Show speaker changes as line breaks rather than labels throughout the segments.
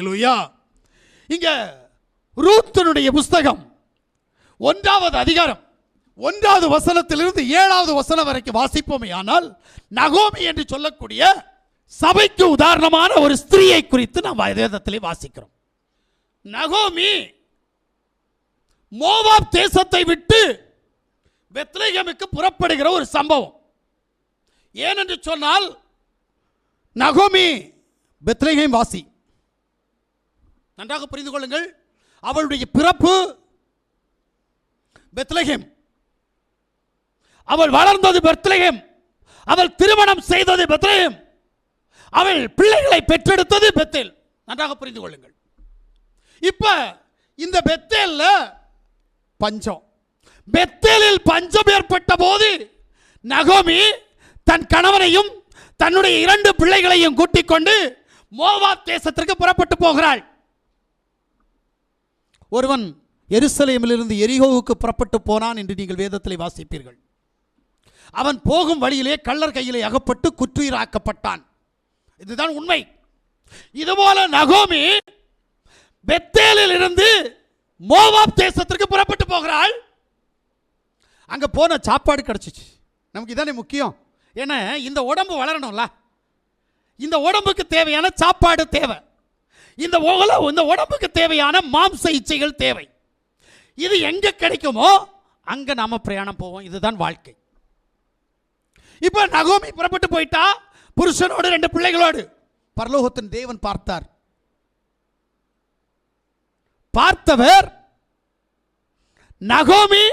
அல்லேலூயா இங்க ரூத்தனுடைய புஸ்தகம் ஒன்றாவது அதிகாரம் ஒன்றாவது வசனத்திலிருந்து ஏழாவது வசனம் வரைக்கும் வாசிப்போமே. ஆனால் நகோமி என்று சொல்லக்கூடிய சபைக்கு உதாரணமான ஒரு ஸ்திரீயை குறித்து நாம் வேதத்திலே வாசிக்கிறோம். நகோமி மோவாப் தேசத்தை விட்டு பெத்லகேமுக்கு புறப்படுகிற ஒரு சம்பவம். ஏனென்று சொன்னால் நகோமி பெத்லேகம் வாசி. நன்றாக புரிந்து கொள்ளுங்கள். அவளுடைய பிறப்பு பெத்லகேம் அவள் வளர்ந்தது பெத்லகேம் அவள் திருமணம் செய்தது பெத்லகேம் அவள் பிள்ளைகளை பெற்றெடுத்தது பெத்தேல். நன்றாக புரிந்து கொள்ளுங்கள். இப்ப இந்த பெத்தேல்ல பஞ்சம். பெத்தேலில் பஞ்சம் ஏற்பட்ட போது நகோமி தன் கணவனையும் தன்னுடைய இரண்டு பிள்ளைகளையும் கூட்டிக் கொண்டு மோவா தேசத்திற்கு புறப்பட்டு போகிறாள். ஒருவன் எருசலேமிலிருந்து எரிகோவுக்கு புறப்பட்டு போனான் என்று நீங்கள் வேதத்தில் வாசிப்பீர்கள். அவன் போகும் வழியிலே கள்ளர் கையிலே அகப்பட்டு குற்றுயிராக்கப்பட்டான். இதுதான் உண்மை. இதுபோல நகோமி பெத்தேலில் இருந்து மோவாப் தேசத்திற்கு புறப்பட்டு போகிறாள். அங்க போன சாப்பாடு கிடைச்சிச்சு. நமக்கு இதானே முக்கியம். ஏன்னா இந்த உடம்பு வளரணும்ல. இந்த உடம்புக்கு தேவையான சாப்பாடு தேவை. இந்த உல இந்த உடம்புக்கு தேவையான மாம்ச இச்சைகள் தேவை. இது எங்க கிடைக்குமோ அங்க நாம பிரயாணம் போவோம். இதுதான் வாழ்க்கை. இப்போ நகோமி புறப்பட்டு போயிட்டா புருஷனோடு ரெண்டு பிள்ளைகளோடு. பரலோகத்தின் தேவன் பார்த்தார். பார்த்தவர் நகோமி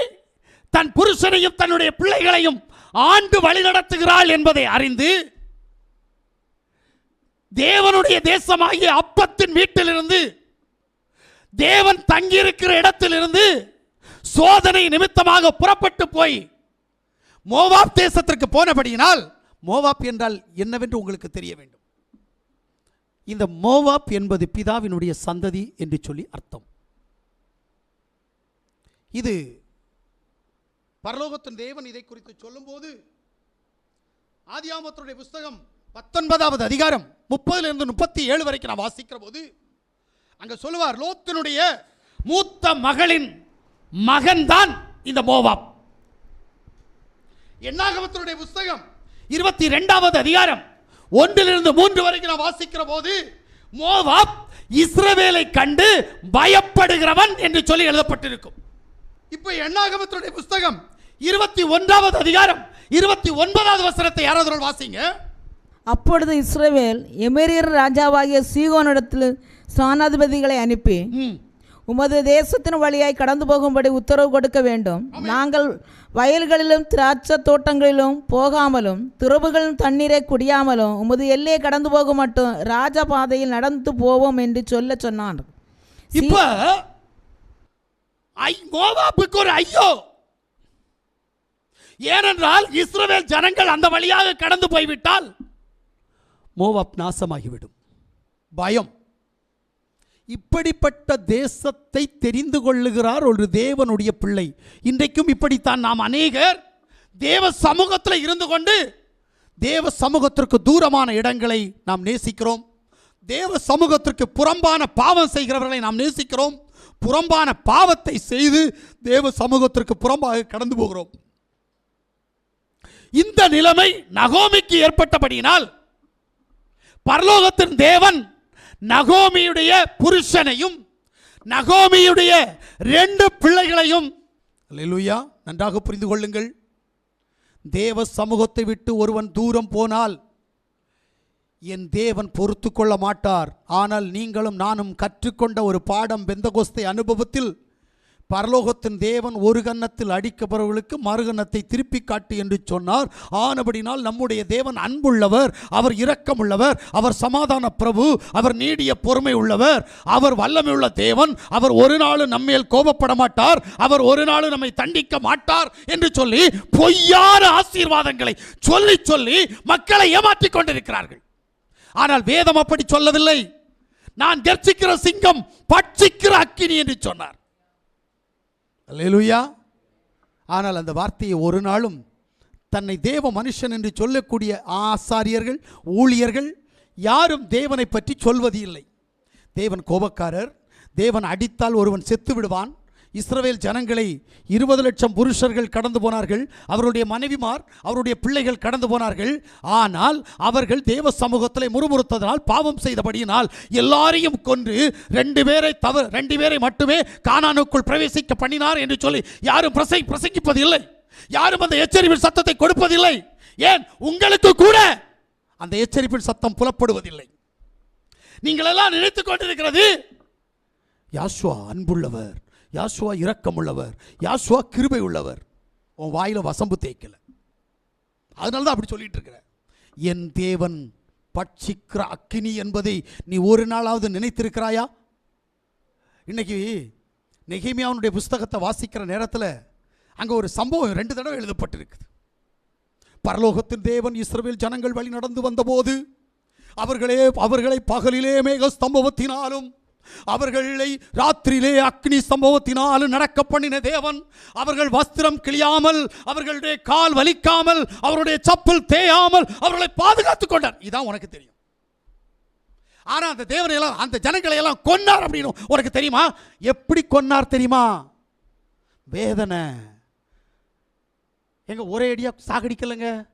தன் புருஷனையும் தன்னுடைய பிள்ளைகளையும் ஆண்டு வழிநடத்துகிறாள் என்பதை அறிந்து தேவனுடைய தேசமாகிய அப்பத்தின் வீட்டிலிருந்து தேவன் தங்கியிருக்கிற இடத்திலிருந்து சோதனை நிமித்தமாக புறப்பட்டு போய் மோவாப் தேசத்திற்கு போனபடியினால் மோவாப் என்றால் என்னவென்று உங்களுக்கு தெரிய வேண்டும். இந்த மோவாப் என்பது பிதாவினுடைய சந்ததி என்று சொல்லி அர்த்தம். இது பரலோகத்தின் தேவன் இதை குறித்து சொல்லும்போது ஆதியாமத்தினுடைய புஸ்தகம் பத்தொன்பதாவது அதிகாரம் முப்பதுலேருந்து முப்பத்தி ஏழு வரைக்கும் நான் வாசிக்கிற போது அங்கே சொல்லுவார் லோத்தினுடைய மூத்த மகளின் மகன்தான் இந்த மோவாப். எண்ணாகமத்தினுடைய புஸ்தகம் இருபத்தி ரெண்டாவது அதிகாரம் ஒன்றிலிருந்து மூன்று வரைக்கும் நான் வாசிக்கிற போது மோவாப் இஸ்ரவேலை கண்டு பயப்படுகிறவன் என்று சொல்லி எழுதப்பட்டிருக்கும். இப்போ எண்ணாகமத்தினுடைய புஸ்தகம் இருபத்தி ஒன்றாவது அதிகாரம் இருபத்தி ஒன்பதாவது வசனத்தை யாராவது வாசிங்க.
அப்பொழுது இஸ்ரவேல் எமேரியர் ராஜாவாகிய சீகோனிடத்தில் ஸ்தானாதிபதிகளை அனுப்பி. உமது தேசத்தின் வழியாய் கடந்து போகும்படி உத்தரவு கொடுக்க வேண்டும். நாங்கள் வயல்களிலும் திராட்சை தோட்டங்களிலும் போகாமலும் துறவுகளின் தண்ணீரை குடியாமலும் உமது எல்லையை கடந்து போக மட்டும் ராஜபாதையில் நடந்து போவோம் என்று சொல்ல சொன்னான்.
இப்ப ஐ மோவாப்புக்கு ஒரு ஐயோ. ஏனென்றால் இஸ்ரவேல் ஜனங்கள் அந்த வழியாக கடந்து போய்விட்டால் மோவாப் நாசமாகிவிடும். பயம். இப்படிப்பட்ட தேசத்தை தெரிந்து கொள்ளுகிறார் ஒரு தேவனுடைய பிள்ளை. இன்றைக்கும் இப்படித்தான் நாம் அநேகர் தேவ சமூகத்தில் இருந்து கொண்டு தேவ சமூகத்திற்கு தூரமான இடங்களை நாம் நேசிக்கிறோம். தேவ சமூகத்திற்கு புறம்பான பாவம் செய்கிறவர்களை நாம் நேசிக்கிறோம். புறம்பான பாவத்தை செய்து தேவ சமூகத்திற்கு புறம்பாக கடந்து போகிறோம். இந்த நிலைமை நகோமிக்கு ஏற்பட்டபடியினால் பரலோகத்தின் தேவன் நகோமியுடைய புருஷனையும் நகோமியுடைய ரெண்டு பிள்ளைகளையும் அல்லேலூயா நன்றாக புரிந்து கொள்ளுங்கள். தேவ சமூகத்தை விட்டு ஒருவன் தூரம் போனால் என் தேவன் பொறுத்து கொள்ள மாட்டார். ஆனால் நீங்களும் நானும் கற்றுக்கொண்ட ஒரு பாடம் பெந்தகோஸ்தை அனுபவத்தில் பரலோகத்தின் தேவன் ஒரு கன்னத்தில் அடிக்கப்பவர்களுக்கு மறுகன்னத்தை திருப்பி காட்டு என்று சொன்னார். ஆனபடினால் நம்முடைய தேவன் அன்புள்ளவர் அவர் இரக்கமுள்ளவர் அவர் சமாதான பிரபு அவர் நீடிய பொறுமை உள்ளவர். அவர் வல்லமை உள்ள தேவன் அவர் ஒரு நாளும் நம்மேல் கோபப்பட மாட்டார் அவர் ஒரு நாளும் நம்மை தண்டிக்க மாட்டார் என்று சொல்லி பொய்யான ஆசீர்வாதங்களை சொல்லி சொல்லி மக்களை ஏமாற்றிக் கொண்டிருக்கிறார்கள். ஆனால் வேதம் அப்படி சொல்லவில்லை. நான் கர்ச்சிக்கிற சிங்கம் பட்சிக்கிற அக்கினி என்று சொன்னார். அல்லேலூயா. ஆனால் அந்த வார்த்தையை ஒரு நாளும் தன்னை தேவ மனுஷன் என்று சொல்லக்கூடிய ஆசாரியர்கள் ஊழியர்கள் யாரும் தேவனை பற்றி சொல்வது இல்லை தேவன் கோபக்காரர் தேவன் அடித்தால் ஒருவன் செத்து விடுவான் இஸ்ரவேல் ஜனங்களை இருபது லட்சம் புருஷர்கள் கடந்து போனார்கள். அவருடைய மனைவிமார் அவருடைய பிள்ளைகள் கடந்து போனார்கள். ஆனால் அவர்கள் தேவ சமூகத்தில் முறுமுறுத்ததனால் பாவம் செய்தபடியினால் எல்லாரையும் கொன்று ரெண்டு பேரை தவறு ரெண்டு பேரை மட்டுமே கானானுக்குள் பிரவேசிக்க பண்ணினார் என்று சொல்லி யாரும் பிரசை பிரசங்கிப்பதில்லை. யாரும் அந்த எச்சரிப்பின் சத்தத்தை கொடுப்பதில்லை. ஏன்? உங்களுக்கு கூட அந்த எச்சரிப்பின் சத்தம் புலப்படுவதில்லை. நீங்களெல்லாம் நினைத்துக் கொண்டிருக்கிறது யாசுவா அன்புள்ளவர் யாசுவா இரக்கமுள்ளவர். யாசுவா கிருபை உள்ளவர் உன் வாயில் வசம்பு தேய்க்கல. அதனால தான் அப்படி சொல்லிட்டு இருக்கிற என் தேவன் பட்சிக்கிற அக்கினி என்பதை நீ ஒரு நாளாவது நினைத்திருக்கிறாயா? இன்னைக்கு நெகிமியாவுடைய புஸ்தகத்தை வாசிக்கிற நேரத்தில் அங்கே ஒரு சம்பவம் ரெண்டு தடவை எழுதப்பட்டிருக்குது. பரலோகத்தின் தேவன் இஸ்ரவேல் ஜனங்கள் வழி நடந்து வந்தபோது அவர்களே அவர்களை பகலிலே மேக ஸ்தம்பவத்தினாலும் அவர்களை ராத்திரியிலே அக்னி சம்பவத்தினாலும் நடக்க பண்ணின தேவன். அவர்கள் வஸ்திரம் கிழியாமல் அவர்களுடைய கால் வலிக்காமல் அவருடைய சப்பல் தேயாமல் அவர்களை பாதுகாத்துக் கொண்டார். இதான் உனக்கு தெரியும். ஆனால் அந்த தேவனை எல்லாம் அந்த ஜனங்களை எல்லாம் கொன்னார் அப்படின்னு உனக்கு தெரியுமா? எப்படி கொன்னார் தெரியுமா? வேதனை. எங்க ஒரே அடியா சாகடிக்கலைங்க?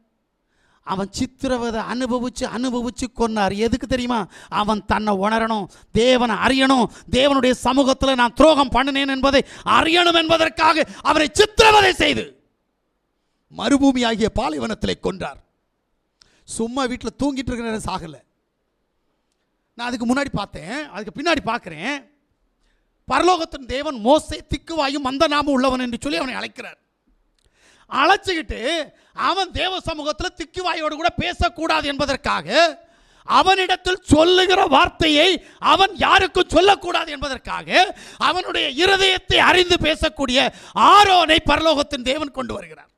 அவன் சித்திரவதை அனுபவிச்சு அனுபவிச்சு கொன்னார். எதுக்கு தெரியுமா? அவன் தன்னை உணரணும் தேவனை அறியணும். தேவனுடைய சமூகத்தில் நான் துரோகம் பண்ணினேன் என்பதை அறியணும் என்பதற்காக அவரை சித்திரவதை செய்து மறுபூமி ஆகிய பாலைவனத்தில் கொன்றார். சும்மா வீட்டில் தூங்கிட்டு இருக்கிற சாகலை. நான் அதுக்கு முன்னாடி பார்த்தேன் அதுக்கு பின்னாடி பார்க்குறேன். பரலோகத்தின் தேவன் மோசை திக்குவாயும் மந்த நாமம் உள்ளவன் என்று சொல்லி அவனை அழைக்கிறார். அழைச்சிக்கிட்டு அவன் தேவ சமூகத்தில் திக்குவாயோடு கூட பேசக்கூடாது என்பதற்காக அவனிடத்தில் சொல்லுகிற வார்த்தையை அவன் யாருக்கும் சொல்லக்கூடாது என்பதற்காக அவனுடைய இருதயத்தை அறிந்து பேசக்கூடிய ஆரோனை பரலோகத்தின் தேவன் கொண்டு வருகிறார்.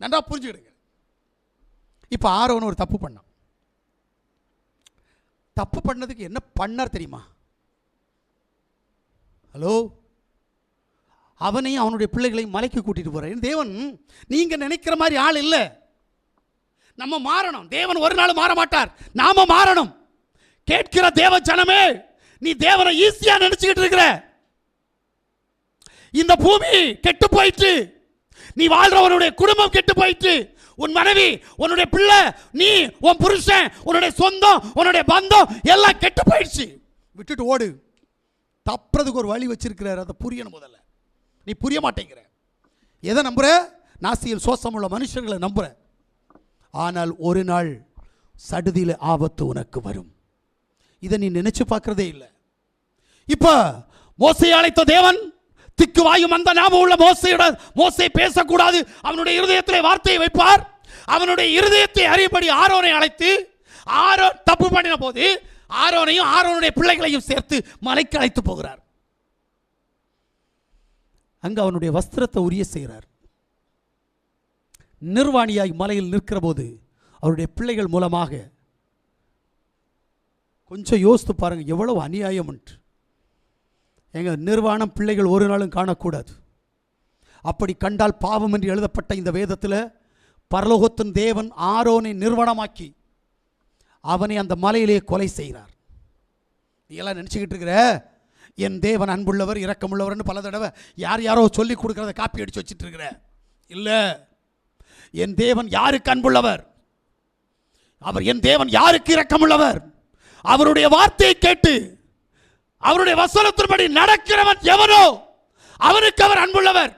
நன்றா புரிஞ்சுக்கிடுங்க. இப்போ ஆரோன் ஒரு தப்பு பண்ணான். தப்பு பண்ணதுக்கு என்ன பண்ணார் தெரியுமா? ஹலோ அவனையும் அவனுடைய பிள்ளைகளையும் மலைக்கு கூட்டிட்டு போறேன். தேவன் நீங்க நினைக்கிற மாதிரி ஆள் இல்லை. நம்ம மாறணும். தேவன் ஒரு நாள் மாற மாட்டார் நாம மாறணும். கேட்கிற தேவ ஜனமே நீ தேவனை ஈஸியா நினைச்சுக்கிட்டு இருக்கிற. இந்த பூமி கெட்டு போயிட்டு நீ வாழ்றவனுடைய குடும்பம் கெட்டு போயிட்டு உன் மனைவி உன்னுடைய பிள்ளை நீ உன் புருஷன் உன்னுடைய சொந்தம் உன்னுடைய பந்தம் எல்லாம் கெட்டு போயிடுச்சு. விட்டுட்டு ஓடு. தப்புறதுக்கு ஒரு வழி வச்சிருக்கிறார். அதை புரியணும் முதல்ல. நீ புரிய மாட்டேங்கிற எதை நம்புகிற நாசியில் சோசமுள்ள மனுஷர்களை நம்புகிற ஆனால் ஒரு நாள் சடுதியில் ஆபத்து உனக்கு வரும். இதை நீ நினைச்சு பார்க்கறதே இல்லை. இப்போ மோசையை அழைத்த தேவன் திக்கு வாயும் அந்த நாமம் உள்ள மோசையோட மோசை பேசக்கூடாது. அவனுடைய இருதயத்தில் வார்த்தையை வைப்பார். அவனுடைய இருதயத்தை அறியபடி ஆரோனை அழைத்து ஆரோ தப்பு பண்ணின போது ஆரோனையும் ஆரோனுடைய பிள்ளைகளையும் சேர்த்து மலைக்கு அழைத்து போகிறார். அங்கு அவனுடைய வஸ்திரத்தை உரிய செய்கிறார் நிர்வாணியாய் மலையில் நிற்கிற போது அவருடைய பிள்ளைகள் மூலமாக கொஞ்சம் யோசித்து பாருங்க எவ்வளவு அநியாயம் எங்க நிர்வாணம் பிள்ளைகள் ஒரு நாளும் காணக்கூடாது. அப்படி கண்டால் பாவம் என்று எழுதப்பட்ட இந்த வேதத்தில் பரலோகத்தின் தேவன் ஆரோனை நிர்வாணமாக்கி அவனை அந்த மலையிலே கொலை செய்கிறார். நீ எல்லாம் நினச்சிக்கிட்டு இருக்கிற? என் தேவன் அன்புள்ளவர் இரக்கமுள்ளவர்னு பல தடவை யார் யாரோ சொல்லி கொடுக்குறத காப்பி அடித்து வச்சுட்டு இருக்கிற இல்லை. என் தேவன் யாருக்கு அன்புள்ளவர்? அவர் என் தேவன் யாருக்கு இரக்கமுள்ளவர்? அவருடைய வார்த்தையை கேட்டு அவருடைய வசனத்தின்படி நடக்கிறவன் எவனோ அவனுக்கு அவர் அன்புள்ளவர்.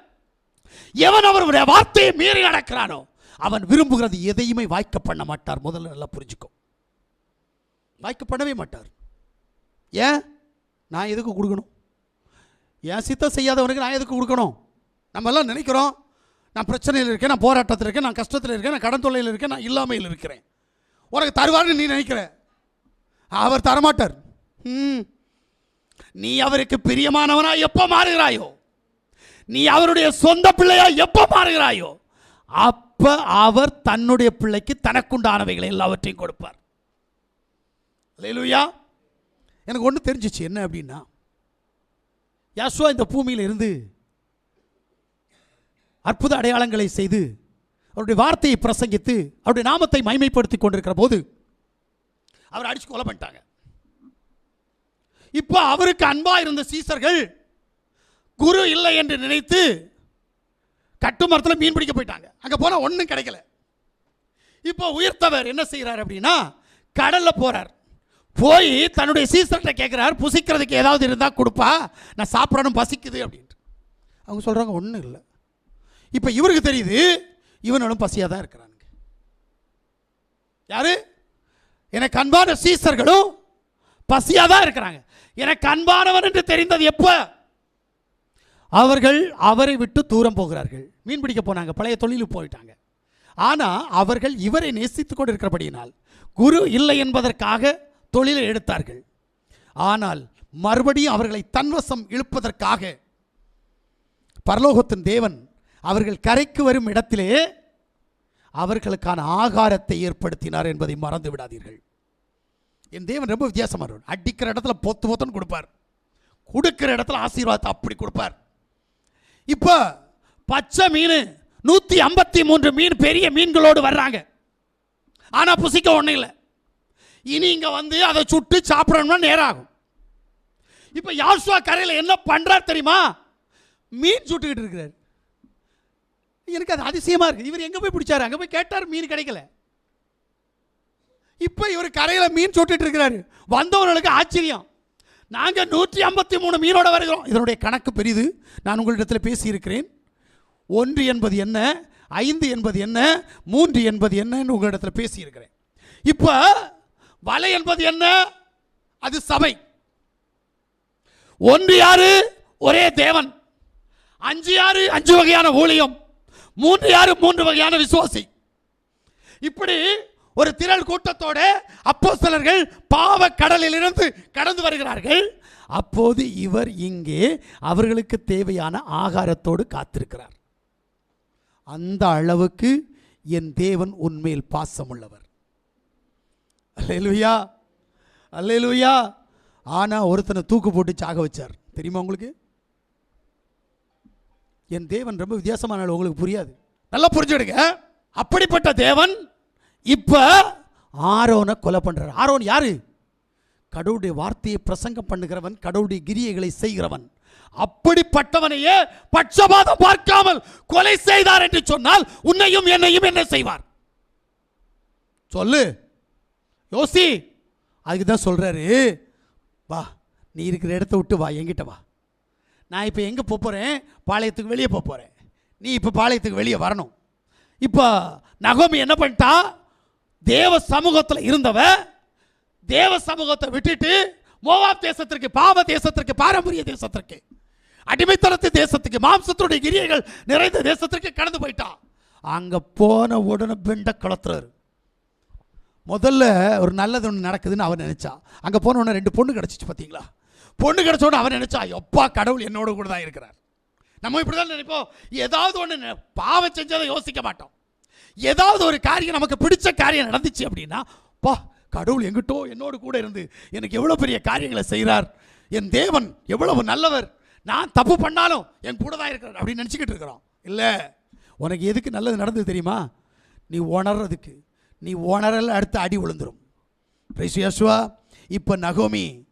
எவன் அவருடைய வார்த்தையை மீறி நடக்கிறானோ அவன் விரும்புகிறது எதையுமே வாய்க்க பண்ண மாட்டார். முதல்ல நல்லா புரிஞ்சுக்கும் வாய்க்க பண்ணவே மாட்டார். ஏன்? நான் எதுக்கு கொடுக்கணும்? என் சித்தம் செய்யாதவனுக்கு நான் எதுக்கு கொடுக்கணும்? நம்ம எல்லாம் நினைக்கிறோம் நான் பிரச்சனையில் இருக்கேன் நான் போராட்டத்தில் இருக்கேன் நான் கஷ்டத்தில் இருக்கேன் நான் கடன் தொல்லையில் இருக்கேன் நான் இல்லாமையில் இருக்கிறேன். உனக்கு தருவார்னு நீ நினைக்கிற? அவர் தரமாட்டார். ம் நீ அவருக்கு பிரியமானவனா எப்போ மாறுகிறாயோ? நீ அவருடைய சொந்த பிள்ளையா எப்போ மாறுகிறாயோ? அப்போ அவர் தன்னுடைய பிள்ளைக்கு தனக்குண்டானவைகளை எல்லாவற்றையும் கொடுப்பார். அல்லேலூயா. எனக்கு ஒன்று தெரிஞ்சிச்சு என்ன அப்படின்னா யாசுவா இந்த பூமியில் இருந்து அற்புத அடையாளங்களை செய்து அவருடைய வார்த்தையை பிரசங்கித்து அவருடைய நாமத்தை மைமைப்படுத்தி கொண்டிருக்கிற போது அவர் அடிச்சு கொலை பண்ணிட்டாங்க. இப்போ அவருக்கு அன்பா இருந்த சீசர்கள் குரு இல்லை என்று நினைத்து கட்டுமரத்தில் மீன் பிடிக்க போயிட்டாங்க. அங்கே போனால் ஒன்றும் கிடைக்கல. இப்போ உயிர்த்தவர் என்ன செய்கிறார் அப்படின்னா கடலில் போகிறார் போய் தன்னுடைய சீசர்கிட்ட கேட்குறாரு புசிக்கிறதுக்கு ஏதாவது இருந்தால் கொடுப்பா நான் சாப்பிடணும் பசிக்குது அப்படின்ட்டு. அவங்க சொல்கிறாங்க ஒன்றும் இல்லை. இப்போ இவருக்கு தெரியுது இவனும் பசியாக தான் இருக்கிறானுங்க. யாரு? எனக்கு அன்பான சீசர்களும் பசியாக தான் இருக்கிறாங்க. எனக்கு அன்பானவன் என்று தெரிந்தது எப்போ? அவர்கள் அவரை விட்டு தூரம் போகிறார்கள். மீன் பிடிக்க போனாங்க பழைய தொழிலுக்கு போயிட்டாங்க. ஆனால் அவர்கள் இவரை நேசித்துக் கொண்டிருக்கிறபடியினால் குரு இல்லை என்பதற்காக தொழிலை எடுத்தார்கள். ஆனால் மறுபடியும் அவர்களை தன்வசம் இழுப்பதற்காக பரலோகத்தின் தேவன் அவர்கள் கரைக்கு வரும் இடத்திலே அவர்களுக்கான ஆகாரத்தை ஏற்படுத்தினார் என்பதை மறந்து விடாதீர்கள். என் தேவன் ரொம்ப வித்தியாசமானவர் அடிக்கிற இடத்துல பொத்து பொத்துன்னு கொடுப்பார். கொடுக்கிற இடத்துல ஆசீர்வாதத்தை அப்படி கொடுப்பார். இப்போ பச்சை மீன் நூற்றி ஐம்பத்தி மூன்று மீன் பெரிய மீன்களோடு வர்றாங்க. ஆனால் புசிக்க ஒன்றும் இல்லை. இனி இங்கே வந்து அதை சுட்டு சாப்பிடணும்னா நேரம் ஆகும் இப்போ யாசுவா கரையில் என்ன பண்ணுறார் தெரியுமா? மீன் சுட்டுக்கிட்டு இருக்கிறார். எனக்கு அது அதிசயமாக இருக்குது இவர் எங்கே போய் பிடிச்சாரு? அங்கே போய் கேட்டார் மீன் கிடைக்கல. இப்போ இவர் கரையில் மீன் சுட்டுட்டு இருக்கிறாரு. வந்தவர்களுக்கு ஆச்சரியம். நாங்கள் நூற்றி ஐம்பத்தி மூணு மீனோட வருகிறோம். இதனுடைய கணக்கு பெரிது. நான் உங்களிடத்தில் பேசியிருக்கிறேன். ஒன்று என்பது என்ன? ஐந்து என்பது என்ன? மூன்று என்பது என்னன்னு உங்களிடத்தில் பேசியிருக்கிறேன். இப்போ வலை என்பது என்ன? அது சபை. ஒன்று யாரு? ஒரே தேவன். அஞ்சு யாரு? அஞ்சு வகையான ஊழியம். மூன்று யாரு? மூன்று வகையான விசுவாசி. இப்படி ஒரு திரள் கூட்டத்தோட அப்போஸ்தலர்கள் பாவ கடலிலிருந்து கடந்து வருகிறார்கள். அப்போது இவர் இங்கே அவர்களுக்கு தேவையான ஆகாரத்தோடு காத்திருக்கிறார். அந்த அளவுக்கு என் தேவன் உண்மையில் பாசமுள்ளவர். அல்லேலூயா அல்லேலூயா. ஆனா ஒருத்தனை தூக்கு போட்டு சாக வச்சார். தெரியுமா உங்களுக்கு? என் தேவன் ரொம்ப வித்தியாசமான ஆள், உங்களுக்கு புரியாது. நல்லா புரிஞ்சுடுங்க அப்படிப்பட்ட தேவன் இப்போ ஆரோனை கொலை பண்ணுறார் ஆரோன் யாரு? கடவுளுடைய வார்த்தையை பிரசங்கம் பண்ணுகிறவன் கடவுளுடைய கிரியைகளை செய்கிறவன். அப்படிப்பட்டவனையே பட்சபாதம் பார்க்காமல் கொலை செய்தார் என்று சொன்னால் உன்னையும் என்னையும் என்ன செய்வார்? சொல்லு. யோசி. அதுக்கு தான் சொல்கிறாரு வா நீ இருக்கிற இடத்த விட்டு வா எங்கிட்ட வா. நான் இப்போ எங்கே போகிறேன் பாளையத்துக்கு வெளியே போக போகிறேன் நீ இப்போ பாளையத்துக்கு வெளியே வரணும். இப்போ நகோமி என்ன பண்ணிட்டா? தேவ சமூகத்தில் இருந்தவ தேவ சமூகத்தை விட்டுட்டு மோவாப் தேசத்திற்கு பாவ தேசத்திற்கு பாரம்பரிய தேசத்திற்கு அடிமைத்தனத்து தேசத்துக்கு மாம்சத்துடைய கிரியைகள் நிறைந்த தேசத்திற்கு கடந்து போயிட்டா. அங்கே போன உடனே பெண்ட கலத்துறாரு. முதல்ல ஒரு நல்லது ஒன்று நடக்குதுன்னு அவன் நினச்சான் அங்கே போன ரெண்டு பொண்ணு கிடச்சிச்சு பார்த்தீங்களா பொண்ணு கிடச்ச உடனே அவன் நினச்சா எப்பா கடவுள் என்னோட கூட தான் இருக்கிறார். நம்ம இப்படி தான் நினைப்போம். ஏதாவது ஒன்று பாவம் செஞ்சதை யோசிக்க மாட்டோம். ஏதாவது ஒரு காரியம் நமக்கு பிடிச்ச காரியம் நடந்துச்சு அப்படின்னா பா கடவுள் எங்கிட்டோ என்னோடு கூட இருந்து எனக்கு எவ்வளோ பெரிய காரியங்களை செய்கிறார் என் தேவன் எவ்வளவு நல்லவர். நான் தப்பு பண்ணாலும் என் கூட தான் இருக்கிறார். அப்படின்னு நினச்சிக்கிட்டு இருக்கிறோம். இல்லை உனக்கு எதுக்கு நல்லது நடந்தது தெரியுமா? நீ உணர்றதுக்கு. நீ உணரல அடுத்த அடி விழுந்துரும். பிரைஸ் இப்போ நகோமி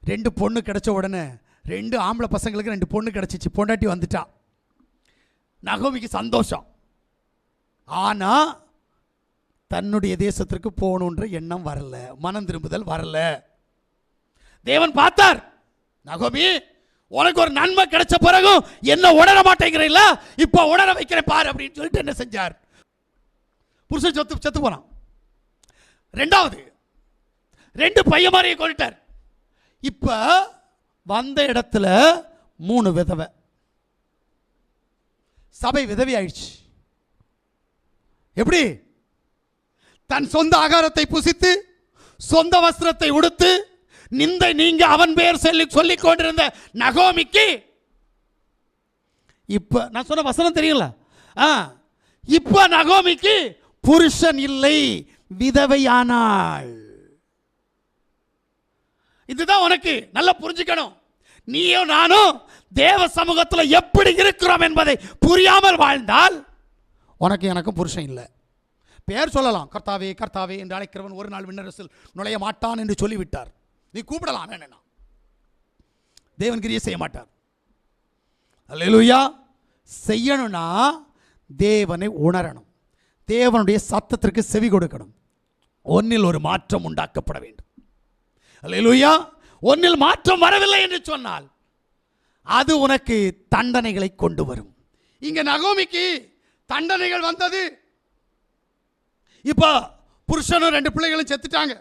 ரெண்டு பொண்ணு கிடச்ச உடனே ரெண்டு ஆம்பளை பசங்களுக்கு ரெண்டு பொண்ணு கிடச்சிச்சு. பொண்டாட்டி வந்துட்டா. நகோமிக்கு சந்தோஷம். ஆனால் தன்னுடைய தேசத்திற்கு போகணுன்ற எண்ணம் வரல. மனம் திரும்புதல் வரல. தேவன் பார்த்தார். நகோமி உனக்கு ஒரு நன்மை கிடைச்ச பிறகும் என்ன உணர மாட்டேங்கிறீங்களா இப்போ உணர வைக்கிறேன் பாரு அப்படின்னு சொல்லிட்டு என்ன செஞ்சார்? புருஷன் செத்து செத்து போகிறான் ரெண்டாவது ரெண்டு பையன் மாதிரியே கொண்டுட்டார். இப்போ வந்த இடத்துல மூணு விதவை. சபை விதவை ஆயிடுச்சு. எப்படி? தன் சொந்த ஆகாரத்தை புசித்து சொந்த வஸ்திரத்தை உடுத்து நிந்தை நீங்க அவன் பெயர் சொல்லி சொல்லிக் கொண்டிருந்த நகோமிக்கு இப்ப நான் சொன்ன வசனம் தெரியுங்களா ஆ இப்ப நகோமிக்கு புருஷன் இல்லை விதவையானாள். இதுதான் உனக்கு நல்லா புரிஞ்சுக்கணும். நீயும் நானும் தேவ சமூகத்தில் எப்படி இருக்கிறோம் என்பதை புரியாமல் வாழ்ந்தால் உனக்கு எனக்கும் புருஷன் இல்லை. பேர் சொல்லலாம். கர்த்தாவே கர்த்தாவே என்று அழைக்கிறவன் ஒரு நாள் விண்ணரசில் நுழைய மாட்டான் என்று சொல்லிவிட்டார். நீ கூப்பிடலாம் வேணா தேவன் கிரியை செய்ய மாட்டார். அல்லேலூயா. செய்யணும்னா தேவனை உணரணும். தேவனுடைய சத்தத்திற்கு செவி கொடுக்கணும். ஒன்னில் ஒரு மாற்றம் உண்டாக்கப்பட வேண்டும். அல்லையா ஒன்னில் மாற்றம் வரவில்லை என்று சொன்னால் அது உனக்கு தண்டனைகளை கொண்டு வரும். இங்க நகோமிக்கு தண்டனைகள் வந்தது. இப்போ புருஷனும் ரெண்டு பிள்ளைகளும் செத்துட்டாங்க.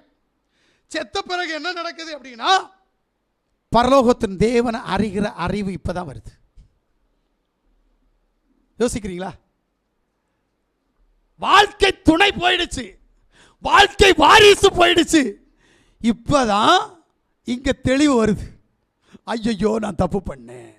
செத்த பிறகு என்ன நடக்குது அப்படின்னா பரலோகத்தின் தேவனை அறிகிற அறிவு இப்பதான் வருது. யோசிக்கிறீங்களா? வாழ்க்கை துணை போயிடுச்சு. வாழ்க்கை வாரிசு போயிடுச்சு. இப்பதான் இங்கே தெளிவு வருது. ஐயையோ நான் தப்பு பண்ணேன்.